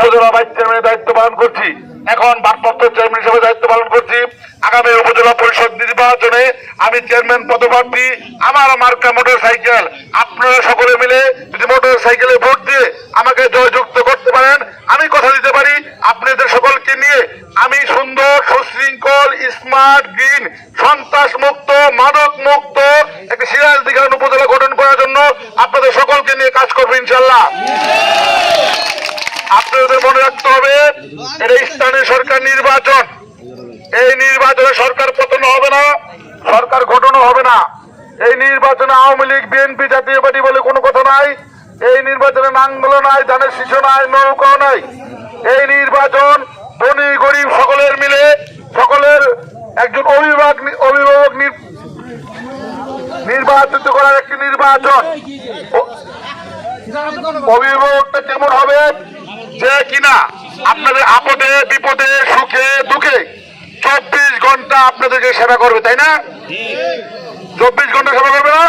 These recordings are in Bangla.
উপজেলা ভাইস চেয়ারম্যানের দায়িত্ব পালন করছি। এখন ভারপ্রাপ্ত চেয়ারম্যান হিসেবে দায়িত্ব পালন করছি। আগামী উপজেলা পরিষদ নির্বাচনে আমি চেয়ারম্যান পদপ্রার্থী, আমার মার্কা মোটর সাইকেল আপনারা সকলে মিলে যদি মোটর সাইকেলে ভোট দিয়ে আমাকে জয়যুক্ত করতে পারেন, আমি কথা দিতে পারি আপনাদের সকলকে নিয়ে। আমি সুন্দর, সুশৃঙ্খল স্মার্ট গ্রিন সন্ত্রাস মুক্ত মাদক মুক্ত একটি সিরাজ দিঘান উপজেলা গঠন করার জন্য আপনাদের সকলকে নিয়ে কাজ করব ইনশাল্লাহ। আপনাদের মনে রাখতে হবে, এটা স্থানীয় সরকার নির্বাচন। এই নির্বাচনে সরকার পতন হবে না, সরকার গঠন হবে না। এই নির্বাচনে Awami League, BNP, Jatiya party বলে কোনো কথা নাই। এই নির্বাচনে নাঙ্গল নাই, ধানের শিশু নাই, নৌকাও নাই। এই নির্বাচন ধনী, গরিব সকলের মিলে, সকলের একজন অভিভাবক অভিভাবক নির- নির্বাচিত করার একটি নির্বাচন। ও- অভিভাবকটা কেমন হবে যে কিনা আপনাদের আপদে বিপদে সুখে দুঃখে চব্বিশ ঘণ্টা আপনাদেরকে সেবা করবে, তাই না? চব্বিশ ঘণ্টা সেবা করবে না?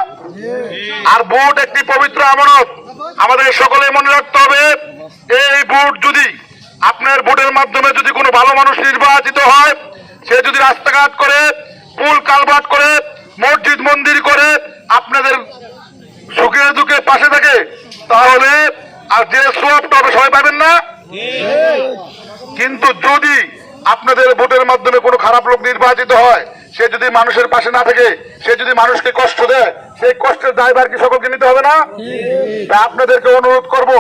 আর ভোট একটি পবিত্র আমানত। আমাদের সকলে মনে রাখতে হবে, এই ভোট যদি আপনার ভোটের মাধ্যমে যদি কোনো ভালো মানুষ নির্বাচিত হয়, সে যদি রাস্তাঘাট করে, পুল কালভার্ট করে, মসজিদ মন্দির করে, আপনাদের সুখে দুঃখে পাশে থাকে, তাহলে আর যে সোয়াবটা হবে, সবাই পাবেন না? কিন্তু যদি আপনাদের ভোটের মাধ্যমে কোনো খারাপ লোক নির্বাচিত হয় সে যদি মানুষের পাশে না থাকে, সে যদি মানুষকে কষ্ট দেয়, সেই কষ্টের দায়ভার কি সকলকে নিতে হবে না? তাই আপনাদেরকে অনুরোধ করব,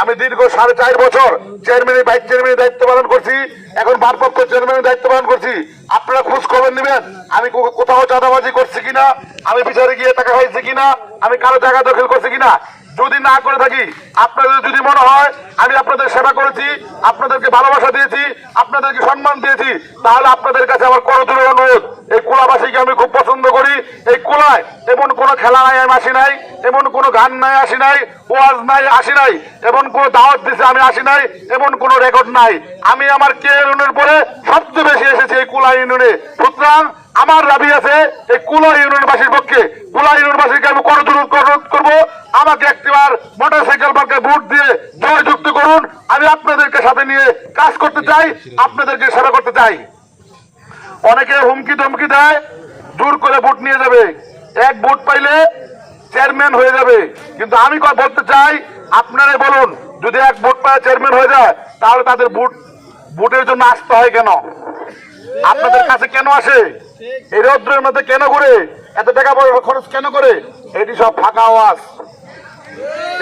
আমি দীর্ঘ সাড়ে চার বছর চেয়ারম্যানের ভাইস চেয়ারম্যানের দায়িত্ব পালন করছি, এখন ভারপ্রাপ্ত চেয়ারম্যানের দায়িত্ব পালন করছি। আপনারা খোঁজ খবর নেবেন, আমি কোথাও চাঁদাবাজি করছি কিনা, আমি বিচারে গিয়ে টাকা খাইছি কিনা, আমি কারও জায়গা দখল করছি কিনা। যদি না করে থাকি, আপনাদের যদি মনে হয়, আমি আপনাদের সেবা করেছি, আপনাদেরকে ভালোবাসা দিয়েছি, আপনাদেরকে সম্মান দিয়েছি, তাহলে আপনাদের কাছে আমার করজোরে অনুরোধ। কুলাবাসীকে আমি খুব পছন্দ করি। এই কোলায় এমন কোনো খেলা নাই, আমি আসি নাই। এমন কোনো গান নাই, আসি নাই। ওয়াজ নাই, আসি নাই। এমন কোনো দাওয়াত দিছে, আমি আসি নাই। এমন কোনো রেকর্ড নাই। আমি আমার কে ইউনিয়নের পরে সবচেয়ে বেশি এসেছি এই কোলা ইউনিয়নে। সুতরাং আমার দাবি আছে, এই কুলা ইউনিয়নবাসীর পক্ষে, কুলা ইউনিয়নবাসীকে আমি অনুরোধ করব। আমাকে একটিবার মোটর সাইকেল পার্কে ভোট দিয়ে জয়যুক্ত করুন। আমি আপনাদেরকে সাথে নিয়ে কাজ করতে চাই, আপনাদেরকে সেবা করতে চাই। অনেকে হুমকি ধমকি দেয় দূর করে ভোট নিয়ে যাবে। এক ভোট পাইলে চেয়ারম্যান হয়ে যাবে। কিন্তু আমি বলতে চাই, আপনারাই বলুন, যদি এক ভোট পায় চেয়ারম্যান হয়ে যায়, তাহলে তাদের ভোট, ভোটের জন্য আসতে হয় কেন? আপনাদের কাছে কেন আসে? এই রৌদ্রের মধ্যে কেন করে এত টাকা পয়সা খরচ কেন করে? এটি সব ফাঁকা আওয়াজ।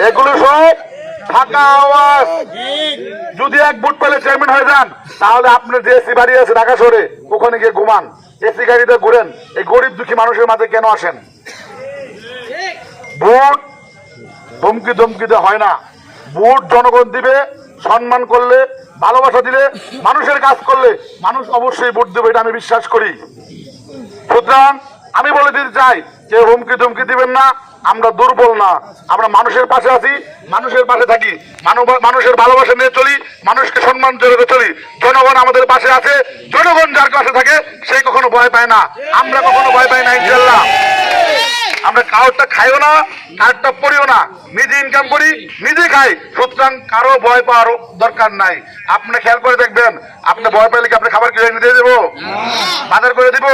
এগুলো সব ফাঁকা আওয়াজ। যদি এক বুট পেলে চেয়ারম্যান হয়ে যান, তাহলে আপনার যে এসি বাড়ি আছে ঢাকা শহরে, ওখানে গিয়ে ঘুমান। এসি গাড়িতে ঘুরেন, এই গরিব দুঃখী মানুষের মাঝে কেন আসেন? ভোট ধমকি ধমকিতে হয় না। ভোট জনগণ দিবে, সম্মান করলে, ভালোবাসা দিলে, মানুষের কাজ করলে, মানুষ অবশ্যই ভোট দেবে, এটা আমি বিশ্বাস করি। সুতরাং আমি বলে দিতে চাই, যে হুমকি ধুমকি দিবেন না, আমরা দুর্বল না। আমরা মানুষের পাশে আছি, মানুষের পাশে থাকি। মানুষের ভালোবাসা নিয়ে চলি, মানুষকে সম্মান জড়িয়ে চলি। জনগণ আমাদের পাশে আছে, জনগণ যার পাশে থাকে, সে কখনো ভয় পায় না। আমরা কখনো ভয় পাই না ইনশাল্লাহ আমরা কারোরটা খাইও না কারোরটা পড়িও না। নিজে ইনকাম করি নিজে খাই। সুতরাং কারও ভয় পাওয়ার দরকার নাই। আপনি খেয়াল করে দেখবেন আপনি ভয় পাইলে কি আপনি খাবার কিনে দিয়ে দেবো? বাজার করে দিব?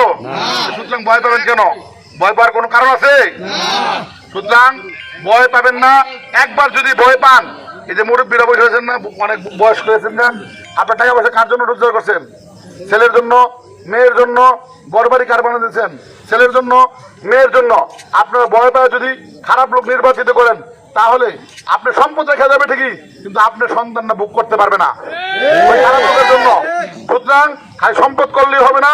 সুতরাং ভয় পাবেন কেন? ভয় পাওয়ার কোনো কারণ আছে? সুতরাং ভয় পাবেন না। একবার যদি ভয় পান এই যে মুরব্বীরা বসে আছেন না অনেক বয়স্ক হয়েছেন না আপনার টাকা পয়সা কার জন্য রোজগার করছেন? ছেলের জন্য মেয়ের জন্য গড়বাড়ি কার বানিয়ে দিচ্ছেন ছেলের জন্য, মেয়ের জন্য। আপনারা ভয় পায় যদি খারাপ লোক নির্বাচিত করেন, তাহলে আপনি সম্পদ রেখে যাবে ঠিকই, কিন্তু আপনার সন্তানরা বুক করতে পারবে না। খারাপ লোকের জন্য। সুতরাং খালি সম্পদ করলেই হবে না।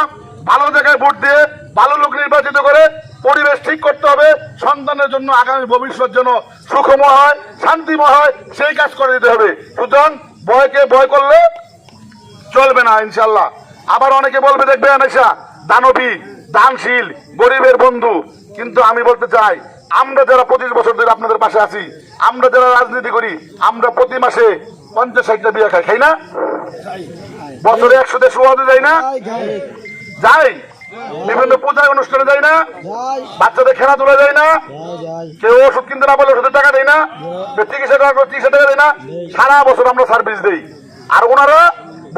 ভালো জায়গায় ভোট দিয়ে ভালো লোক নির্বাচিত করে পরিবেশ ঠিক করতে হবে। সন্তানের জন্য আগামী ভবিষ্যৎ যেন সুখময় হয়, শান্তিময় হয়, সেই কাজ করে দিতে হবে। সুতরাং ভয়কে ভয় করলে চলবে না ইনশাল্লাহ আবার অনেকে বলবে দেখবে আনেশা দানবী দানশীল গরিবের বন্ধু। কিন্তু আমি বলতে চাই আমরা যারা পঁচিশ বছর ধরে আপনাদের পাশে আছি আমরা যারা রাজনীতি করি আমরা প্রতি মাসে পঞ্চাশ ষাটটা বিয়ে খাই। খাই না? বছরে একশো দেড়শো যাই না? যাই বিভিন্ন পূজায় অনুষ্ঠানে যাই না? বাচ্চাদের খেলাধুলা যায় না? কেউ ওষুধ কিনতে না পারলে ওষুধের টাকা দেয় না? চিকিৎসা করার চিকিৎসা টাকা দেয় না? সারা বছর আমরা সার্ভিস দেই। আর ওনারা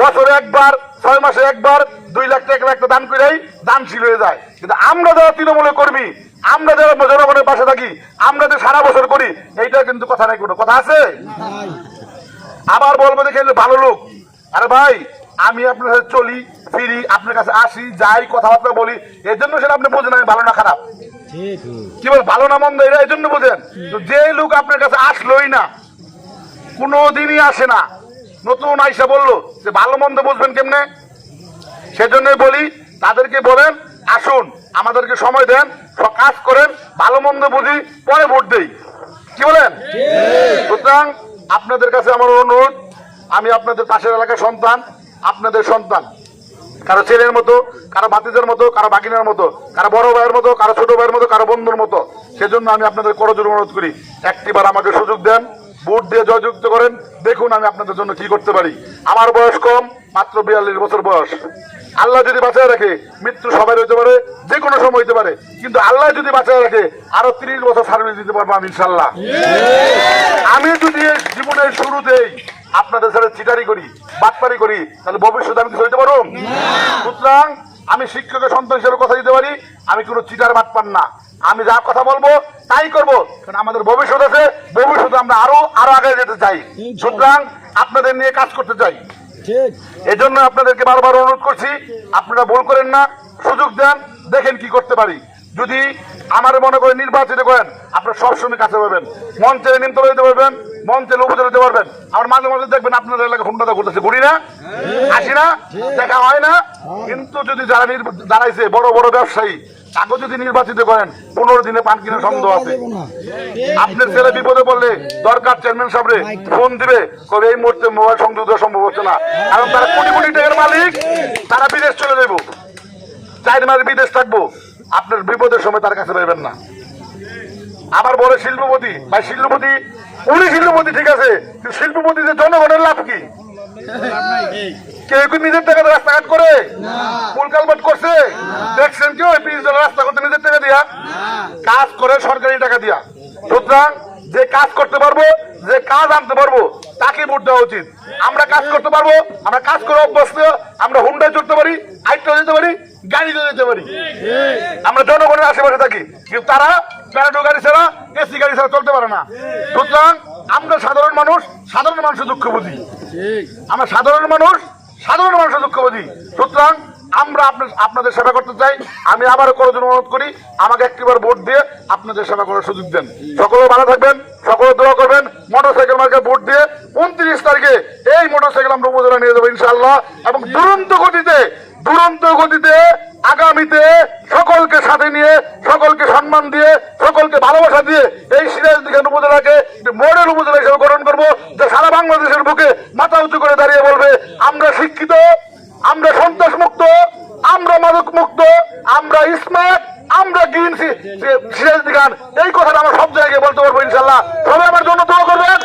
বছরে একবার, ছয় মাসে একবার, দুই লাখ টাকা একটা দান করেই দানশীল হয়ে যায়। কিন্তু আমরা যারা তৃণমূলের কর্মী, আমরা যারা জনগণের পাশে থাকি, আমরা যে সারা বছর করি, এইটা কিন্তু কথা নাই কোনো। কথা আছে? আবার বলব দেখে ভালো লোক। আরে ভাই, আমি আপনার সাথে চলি, ফিরি, আপনার কাছে আসি, যাই, কথাবার্তা বলি, এর জন্য সেটা আপনি বোঝেন আমি ভালো না খারাপ। কি বল, ভালো না মন্দ এটা এই জন্য বোঝেন। যে লোক আপনার কাছে আসলোই না কোনো দিনই আসে না। নতুন আইসা বলল যে ভালো মন্দ বুঝবেন কেমনে? সেজন্যই বলি তাদেরকে বলেন আসুন আমাদেরকে সময় দেন কাজ করেন ভালো মন্দ বুঝি পরে ভোট দেই। কি বলেন? সুতরাং আপনাদের কাছে আমার অনুরোধ আমি আপনাদের পাশের এলাকার সন্তান আপনাদের সন্তান। কারও ছেলের মতো কারও ভাতিদের মতো কারও বাগিনার মতো কারও বড় ভাইয়ের মতো কারও ছোট ভাইয়ের মতো কারও বন্ধুর মতো। সেজন্য আমি আপনাদের করজোর অনুরোধ করি একটিবার আমাকে সুযোগ দেন। ভোট দিয়ে জয়যুক্ত করেন। দেখুন আমি আপনাদের জন্য কি করতে পারি। আমার বয়স কম মাত্র বিয়াল্লিশ বছর বয়স। আল্লাহ যদি বাঁচায় রাখে মৃত্যু সবাই হইতে পারে যে কোনো সময় হইতে পারে। কিন্তু আল্লাহ যদি বাঁচায় রাখে আরও তিরিশ বছর সার্ভিস দিতে পারব আমি ইনশাল্লাহ আমি যদি জীবনের শুরুতেই আপনাদের সাথে চিটারি করি বাটপারি করি তাহলে ভবিষ্যতে আমি কিছু হইতে পারব? সুতরাং আমি শিক্ষকের সন্তান হিসেবে কথা দিতে পারি আমি কোনো চিটার বাটপার না। আমি যা কথা বলব তাই করব। কারণ আমাদের ভবিষ্যৎ আছে ভবিষ্যতে আমরা আরও আরও আগে যেতে চাই। সুতরাং আপনাদের নিয়ে কাজ করতে চাই। এজন্য আপনাদেরকে বারবার অনুরোধ করছি আপনারা ভুল করেন না সুযোগ দেন দেখেন কি করতে পারি। যদি আমার মনে করে নির্বাচিত করেন আপনারা সবসময় কাছে পাবেন। মঞ্চে নিমতলা দিতে পারবেন মঞ্চে উপজেলা দিতে পারবেন। আমার মাঝে মাঝে দেখবেন আপনার এলাকা হুন্ডাটা ঘুরতেছে ঘুরি না আসি না দেখা হয় না। কিন্তু যদি যারা দাঁড়াইছে বড় বড় ব্যবসায়ী তাকে যদি নির্বাচিত করেন, পনেরো দিনে পান কিনে সন্দেহ আছে। আপনার ছেলে বিপদে পড়লে দরকার চেয়ারম্যান সাহেবরে ফোন দিবে, কবে এই মুহূর্তে মোবাইল সংযোগ দেওয়া সম্ভব হচ্ছে না। কারণ তারা কোটি কোটি টাকার মালিক, তারা বিদেশ চলে যাব চার মাস বিদেশ থাকব। আপনার বিপদের সময় তার কাছে পাইবেন না। আবার বলে শিল্পপতি, ভাই, শিল্পপতি, উনি শিল্পপতি ঠিক আছে শিল্পপতিদের জনগণের লাভ কি? কেউ কি নিজের টাকা রাস্তাঘাট করে? পুল কালবাট করছে? দেখছেন কেউ এই রাস্তা করতে নিজের টাকা দিয়া? কাজ করে সরকারি টাকা দিয়া। সুতরাং যে কাজ করতে পারব, যে কাজ আনতে পারব, তাকে ভোট দেওয়া উচিত। আমরা কাজ করতে পারব, আমরা কাজ করে অভ্যস্ত, আমরা হুন্ডায় চড়তে পারি আইটা যেতে পারি, গাড়িতে যেতে পারি। আমরা জনগণের আশেপাশে থাকি, কিন্তু তারা প্যারাডো গাড়ি ছাড়া, এসি গাড়ি ছাড়া চলতে পারে না। সুতরাং আমরা সাধারণ মানুষ, সাধারণ মানুষের দুঃখ বুঝি আমরা সাধারণ মানুষ, সাধারণ মানুষের দুঃখ বুঝি সুতরাং আমরা আপনাদের সেবা করতে চাই। আমি আবারও করার জন্য অনুরোধ করি, আমাকে একটিবার ভোট দিয়ে আপনাদের সেবা করার সুযোগ দেন। সকলে ভালো থাকবেন, সকলে দোয়া করবেন, মোটরসাইকেল মার্কে ভোট দিয়ে উনত্রিশ তারিখে এই মোটরসাইকেল আমরা উপজেলা নিয়ে যাব ইনশাআল্লাহ। এবং দুরন্ত গতিতে দুরন্ত গতিতে আগামীতে সকলকে সাথে নিয়ে, সকলকে সম্মান দিয়ে, সকলকে ভালোবাসা দিয়ে এই সিরাজ দিঘান উপজেলাকে মডেল উপজেলা হিসেবে গঠন করব, যে সারা বাংলাদেশের বুকে মাথা উঁচু করে দাঁড়িয়ে বলবে, আমরা শিক্ষিত, আমরা সন্ত্রাস মুক্ত আমরা মাদক মুক্ত আমরা স্মার্ট আমরা গ্রিন সিরাজ দিঘান এই কথাটা আমরা সব জায়গায় বলতে পারব ইনশাল্লাহ। সবাই আমার জন্য দোয়া করবেন।